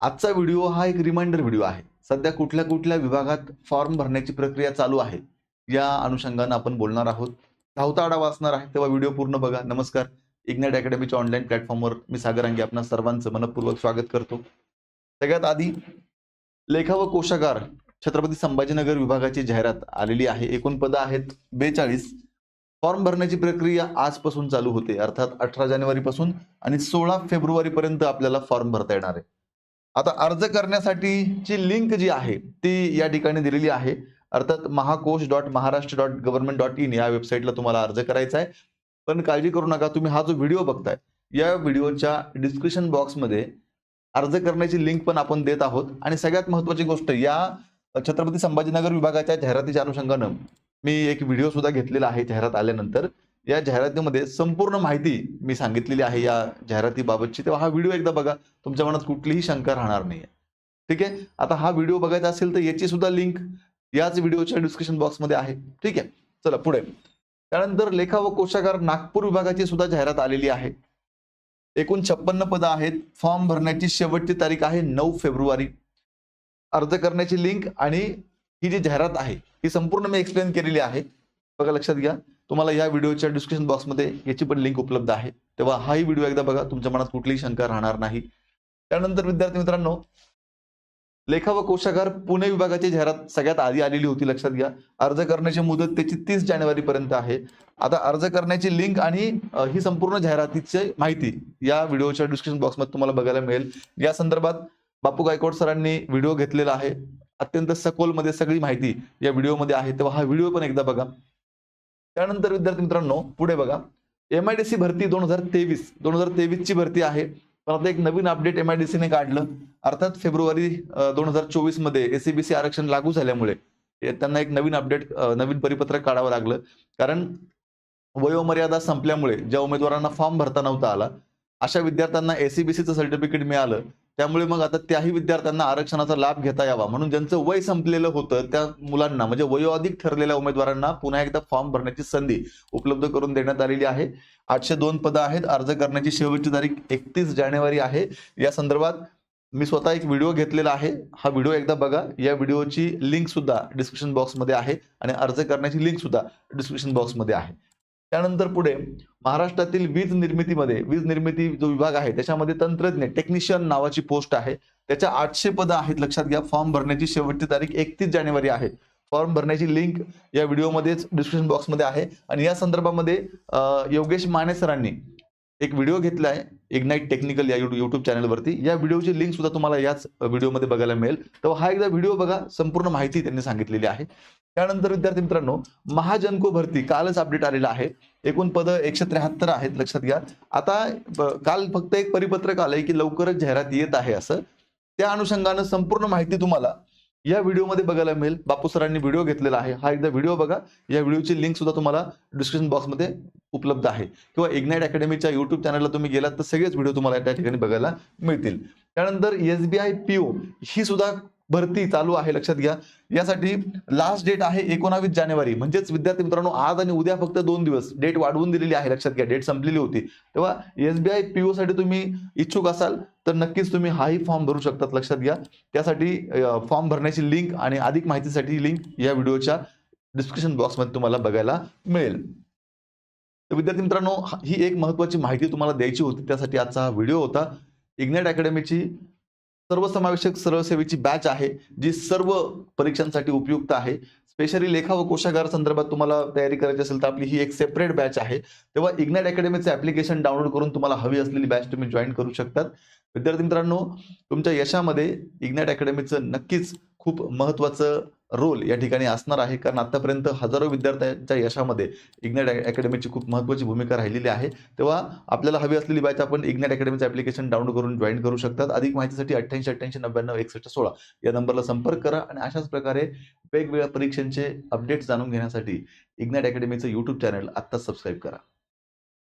आजचा व्हिडिओ हा एक रिमाइंडर व्हिडिओ आहे. सध्या कुठल्या कुठल्या विभागात फॉर्म भरण्याची प्रक्रिया चालू आहे या अनुषंगानं आपण बोलणार आहोत. धावता आढावा असणार आहे तेव्हा व्हिडिओ पूर्ण बघा. नमस्कार. इग्नाइट अकॅडमीच्या ऑनलाईन प्लॅटफॉर्मवर मी सागरांगी आपणा सर्वांचं मनपूर्वक स्वागत करतो. सगळ्यात आधी लेखा व कोशागार छत्रपती संभाजीनगर विभागाची जाहिरात आलेली आहे. एकूण पदं आहेत बेचाळीस. फॉर्म भरण्याची प्रक्रिया आजपासून चालू होते अर्थात अठरा जानेवारी पासून आणि सोळा फेब्रुवारीपर्यंत आपल्याला फॉर्म भरता येणार आहे. आता अर्ज करण्यासाठीची लिंक जी आहे ती या ठिकाणी दिलेली आहे. अर्थात Mahakosh dot Maharashtra dot government dot in या वेबसाईटला तुम्हाला अर्ज करायचा आहे. पण काळजी करू नका तुम्ही हा जो व्हिडिओ बघताय या व्हिडिओच्या डिस्क्रिप्शन बॉक्समध्ये अर्ज करण्याची लिंक पण आपण देत आहोत. आणि सगळ्यात महत्वाची गोष्ट या छत्रपती संभाजीनगर विभागाच्या जाहिरातीच्या अनुषंगानं मी एक व्हिडिओ सुद्धा घेतलेला आहे जाहिरात आल्यानंतर. या जाहिरातीमध्ये संपूर्ण माहिती मी सांगितलेली आहे या जाहिरातीबाबतची. तेव्हा हा व्हिडिओ एकदा बघा. तुमच्या मनात कुठलीही शंका राहणार नाही ठीक आहे? आता हा व्हिडिओ बघायचा असेल तर याची सुद्धा लिंक याच व्हिडिओच्या डिस्क्रिप्शन बॉक्समध्ये आहे. ठीक आहे? चला पुढे. त्यानंतर लेखा व कोशागार नागपूर विभागाची सुद्धा जाहिरात आलेली आहे. एकूण छप्पन्न पदं आहेत. फॉर्म भरण्याची शेवटची तारीख आहे नऊ फेब्रुवारी. अर्ज करण्याची लिंक आणि ही जी जाहिरात आहे ही संपूर्ण मी एक्सप्लेन केलेली आहे. बघा लक्षात घ्या. तुम्हाला या व्हिडिओच्या डिस्क्रिप्शन बॉक्समध्ये याची पण लिंक उपलब्ध आहे. तेव्हा हाही व्हिडिओ एकदा बघा तुमच्या मनात कुठलीही शंका राहणार नाही. त्यानंतर विद्यार्थी मित्रांनो लेखा व कोशागार पुणे विभागाची जाहिरात सगळ्यात आधी आलेली होती लक्षात घ्या. अर्ज करण्याची मुदत त्याची तीस जानेवारी पर्यंत आहे. आता अर्ज करण्याची लिंक आणि ही संपूर्ण जाहिरातीची माहिती या व्हिडिओच्या डिस्क्रिप्शन बॉक्समध्ये तुम्हाला बघायला मिळेल. या संदर्भात बापू गायकवाड सरांनी व्हिडिओ घेतलेला आहे. अत्यंत सखोलमध्ये सगळी माहिती या व्हिडिओमध्ये आहे. तेव्हा हा व्हिडिओ पण एकदा बघा. त्यानंतर विद्यार्थी मित्रांनो पुढे बघा. एम आय डी सी भरती दोन हजार तेवीस. दोन हजार तेवीस ची भरती आहे. पण आता एक नवीन अपडेट एम आय डी सीने काढलं. अर्थात फेब्रुवारी दोन हजार चोवीसमध्ये एसीबीसी आरक्षण लागू झाल्यामुळे त्यांना एक नवीन अपडेट नवीन परिपत्रक काढावं लागलं. कारण वयोमर्यादा संपल्यामुळे ज्या उमेदवारांना फॉर्म भरता नव्हता आला अशा विद्यार्थ्यांना एसीबीसीचं सर्टिफिकेट मिळालं. त्यामुळे मग आता त्याही विद्यार्थ्यांना आरक्षणाचा लाभ घेता यावा. म्हणून ज्यांचं वय संपलेलं होतं त्या मुलांना म्हणजे वयोअधिक ठरलेल्या उमेदवारांना पुन्हा एकदा फॉर्म भरण्याची संधी उपलब्ध करून देण्यात आलेली आहे. आठशे दोन पदं आहेत. अर्ज करण्याची शेवटची तारीख एकतीस जानेवारी आहे. या संदर्भात मी स्वतः एक व्हिडिओ घेतलेला आहे. हा व्हिडिओ एकदा बघा. या व्हिडिओची लिंक सुद्धा डिस्क्रिप्शन बॉक्समध्ये आहे आणि अर्ज करण्याची लिंक सुद्धा डिस्क्रिप्शन बॉक्समध्ये आहे. त्यानंतर पुढे महाराष्ट्रातील वीज निर्मितीमध्ये वीज निर्मिती जो विभाग आहे त्याच्यामध्ये तंत्रज्ञ टेक्निशियन नावाची पोस्ट आहे. त्याच्या आठशे पदं आहेत लक्षात घ्या. फॉर्म भरण्याची शेवटची तारीख एकतीस जानेवारी आहे. फॉर्म भरण्याची लिंक या व्हिडिओमध्येच डिस्क्रिप्शन बॉक्समध्ये आहे. आणि या संदर्भामध्ये योगेश माने सरांनी एक व्हिडिओ घेतला आहे इग्नाईट टेक्निकल या युट्यूब चॅनलवरती या व्हिडिओची लिंक सुद्धा तुम्हाला याच व्हिडिओमध्ये बघायला मिळेल. तर हा एकदा व्हिडिओ बघा संपूर्ण माहिती त्यांनी सांगितलेली आहे. त्यानंतर विद्यार्थी मित्रांनो महाजनको भरती कालच अपडेट आलेला आहे. एकूण पद एकशे त्र्याहत्तर आहेत लक्षात घ्या. आता काल फक्त एक परिपत्रक आलंय की लवकरच जाहिरात येत आहे असं. त्या अनुषंगानं संपूर्ण माहिती तुम्हाला या व्हिडिओमध्ये बघायला मिळेल. बापू सरांनी व्हिडिओ घेतलेला आहे. हा एकदा व्हिडिओ बघा. या व्हिडिओची लिंक सुद्धा तुम्हाला डिस्क्रिप्शन बॉक्समध्ये उपलब्ध आहे. किंवा इग्नाइट अकॅडमीच्या युट्यूब चॅनलला तुम्ही गेलात तर सगळेच व्हिडिओ तुम्हाला त्या ठिकाणी बघायला मिळतील. त्यानंतर एस बी आय पीओ ही सुद्धा भरती चालू आहे लक्षात घ्या. यासाठी लास्ट डेट आहे एकोणावीस जानेवारी. म्हणजेच विद्यार्थी मित्रांनो आज आणि उद्या फक्त दोन दिवस. डेट वाढवून दिलेली आहे लक्षात घ्या. डेट संपलेली होती. तेव्हा एसबीआय पीओ साठी तुम्ही इच्छुक असाल तर नक्कीच तुम्ही हाही फॉर्म भरू शकतात लक्षात घ्या. त्यासाठी फॉर्म भरण्याची लिंक आणि अधिक माहितीसाठी लिंक या व्हिडिओच्या डिस्क्रिप्शन बॉक्समध्ये तुम्हाला बघायला मिळेल. तर विद्यार्थी मित्रांनो ही एक महत्वाची माहिती तुम्हाला द्यायची होती. त्यासाठी आजचा हा व्हिडिओ होता. इग्नेट अकॅडमीची सर्वसमावेशक सरळ बॅच आहे जी सर्व परीक्षांसाठी उपयुक्त आहे. स्पेशली लेखा व कोशागार संदर्भात तुम्हाला तयारी करायची असेल तर आपली ही एक सेपरेट बॅच आहे. तेव्हा इग्नाइट अकॅडमीचं ऍप्लिकेशन डाउनलोड करून तुम्हाला हवी असलेली बॅच तुम्ही जॉईन करू शकतात. विद्यार्थी मित्रांनो तुमच्या यशामध्ये इग्नाइट अकॅडमीचं नक्कीच खूप महत्वाचं रोल या ठिकाणी असणार आहे. कारण आतापर्यंत हजारो विद्यार्थ्यांच्या यशामध्ये इग्नॅट अकॅडमीची खूप महत्वाची भूमिका राहिलेली आहे. तेव्हा आपल्याला हवी असलेली बॅच आपण इग्नॅट अकॅडमीचं ऍप्लिकेशन डाउनलोड करून जॉईन करू शकतात. अधिक माहितीसाठी अठ्ठ्याऐंशी अठ्ठ्याऐंशी नव्याण्णव एकसष्ट सोळा या नंबरला संपर्क करा आणि अशाच प्रकारे वेगवेगळ्या परीक्षांचे अपडेट्स जाणून घेण्यासाठी इग्नॅट अकॅडमीचं यूट्यूब चॅनल आत्ताच सबस्क्राईब करा.